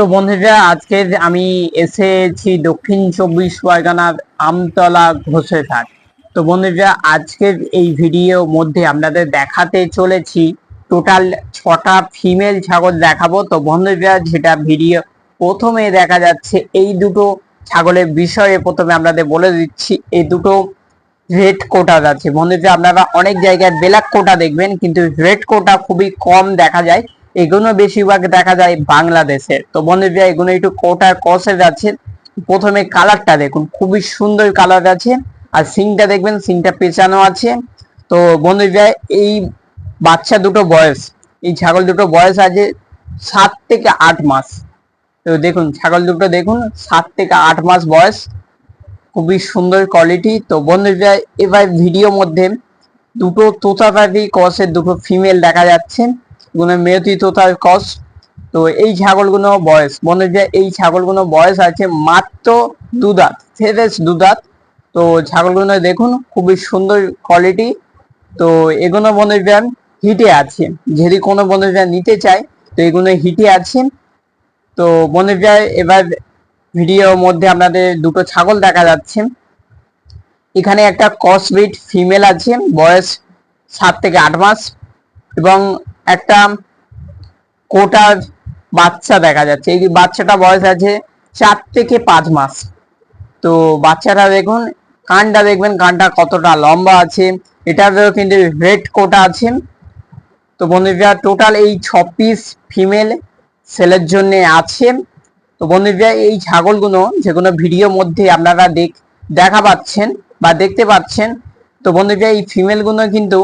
তো বন্ধুরা, আজকে আমি এসেছি দক্ষিণ চব্বিশ পরগনার আমতলা ঘোষেরহাট। তো বন্ধুরা, আজকের এই ভিডিওর মধ্যে আপনাদের দেখাতে চলেছি টোটাল ছটা ফিমেল ছাগল দেখাবো। তো বন্ধুরা, যেটা ভিডিও প্রথমে দেখা যাচ্ছে, এই দুটো ছাগলের বিষয়ে প্রথমে আপনাদের বলে দিচ্ছি, এই দুটো রেড কোটার আছে। বন্ধুরা, আপনারা অনেক জায়গায় ব্ল্যাক কোটা দেখবেন, কিন্তু রেড কোটা খুবই কম দেখা যায়। এগুলো বেশিরভাগ দেখা যায় বাংলাদেশে। তো বন্ধুরা এগুলো একটু কোটার কসে যাচ্ছে। প্রথমে কালারটা দেখুন, খুবই সুন্দর কালার আছে। আর সিংটা দেখবেন সিংটা পেঁচানো আছে। তো বন্ধুরা, এই বাচ্চা দুটো বয়স, এই ছাগল দুটো বয়স আছে সাত থেকে আট মাস। তো দেখুন, ছাগল দুটো দেখুন, সাত থেকে আট মাস বয়স। খুবই সুন্দর কোয়ালিটি তো বন্ধুরা, এবার ভিডিও মধ্যে দুটো তোতাপাতি কসের দুটো ফিমেল দেখা যাচ্ছে। এগুলো মেয়তি তোতার কস। তো এই ছাগলগুলো বয়স বন্ধুরা এই ছাগলগুলো বয়স আছে মাত্র দুদাঁত ফেরেস দুদাঁত তো ছাগলগুলো দেখুন, খুবই সুন্দর কোয়ালিটি তো এগুলো বন্ধুরা হিটে আছে, যদি কোনো বন্ধুরা নিতে চায়, তো এগুলো হিটে আছে। তো বন্ধুরা এবার ভিডিওর মধ্যে আপনাদের দুটো ছাগল দেখা যাচ্ছে। এখানে একটা কসবিট ফিমেল আছে, বয়স সাত থেকে আট মাস। এবং একটা কোটার বাচ্চা দেখা যাচ্ছে। এই বাচ্চাটা বয়স আছে চার থেকে পাঁচ মাস। তো বাচ্চাটা দেখুন, কানটা দেখবেন, কানটা কতটা লম্বা আছে। এটারও কিন্তু রেড কোটা আছে। তো বন্ধুরা, টোটাল এই ছ পিস ফিমেল সেলের জন্য আছে। তো বন্ধুরা, এই ছাগলগুলো যেগুলো ভিডিওর মধ্যে আপনারা দেখ, দেখা পাচ্ছেন বা দেখতে পাচ্ছেন। তো বন্ধুরা, এই ফিমেলগুলো কিন্তু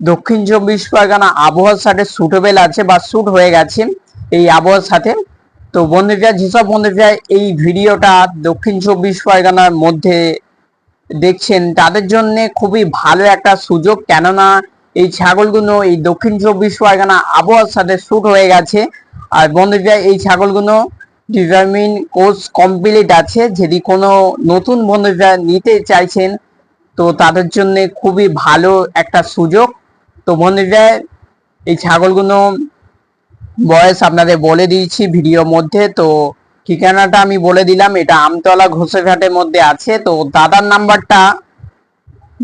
দক্ষিণ চব্বিশ পরগনা আবহাওয়ার সাথে সুটেবেল আছে বা স্যুট হয়ে গেছে এই আবহাওয়ার সাথে। তো বন্ধুরা, যেসব বন্ধুরা এই ভিডিওটা দক্ষিণ চব্বিশ পরগনার মধ্যে দেখছেন, তাদের জন্য খুবই ভালো একটা সুযোগ। কেননা এই ছাগলগুলো এই দক্ষিণ চব্বিশ পরগনা আবহাওয়ার সাথে স্যুট হয়ে গেছে। আর বন্ধুরা, এই ছাগলগুলো ডিটারমিন কোর্স কমপ্লিট আছে। যদি কোনো নতুন বন্ধুরা নিতে চাইছেন, তো তাদের জন্য খুবই ভালো একটা সুযোগ। তো বন্ধুরা এই ছাগলগুলো বয়স আপনাদের বলে দিয়েছি ভিডিওর মধ্যে, তো ঠিকানাটা আমি বলে দিলাম, এটা আমতলা ঘোষেরঘাটের মধ্যে আছে, তো দাদার নাম্বারটা,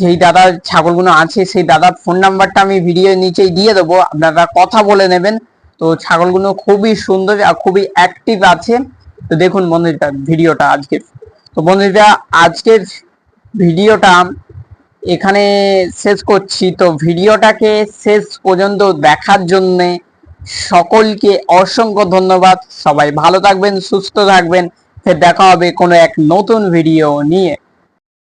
যেই দাদার ছাগলগুলো আছে, সেই দাদার ফোন নাম্বারটা আমি ভিডিওর নিচেই দিয়ে দেবো, আপনারা কথা বলে নেবেন। তো ছাগলগুলো খুবই সুন্দর আর খুবই অ্যাক্টিভ আছে। তো দেখুন বন্ধুরা, ভিডিওটা আজকের। তো বন্ধুরা, আজকের ভিডিওটা এখানে শেষ করছি। তো ভিডিওটাকে শেষ পর্যন্ত দেখার জন্য সকলকে অসংখ্য ধন্যবাদ। সবাই ভালো থাকবেন, সুস্থ থাকবেন। ফের দেখা হবে কোনো এক নতুন ভিডিও নিয়ে।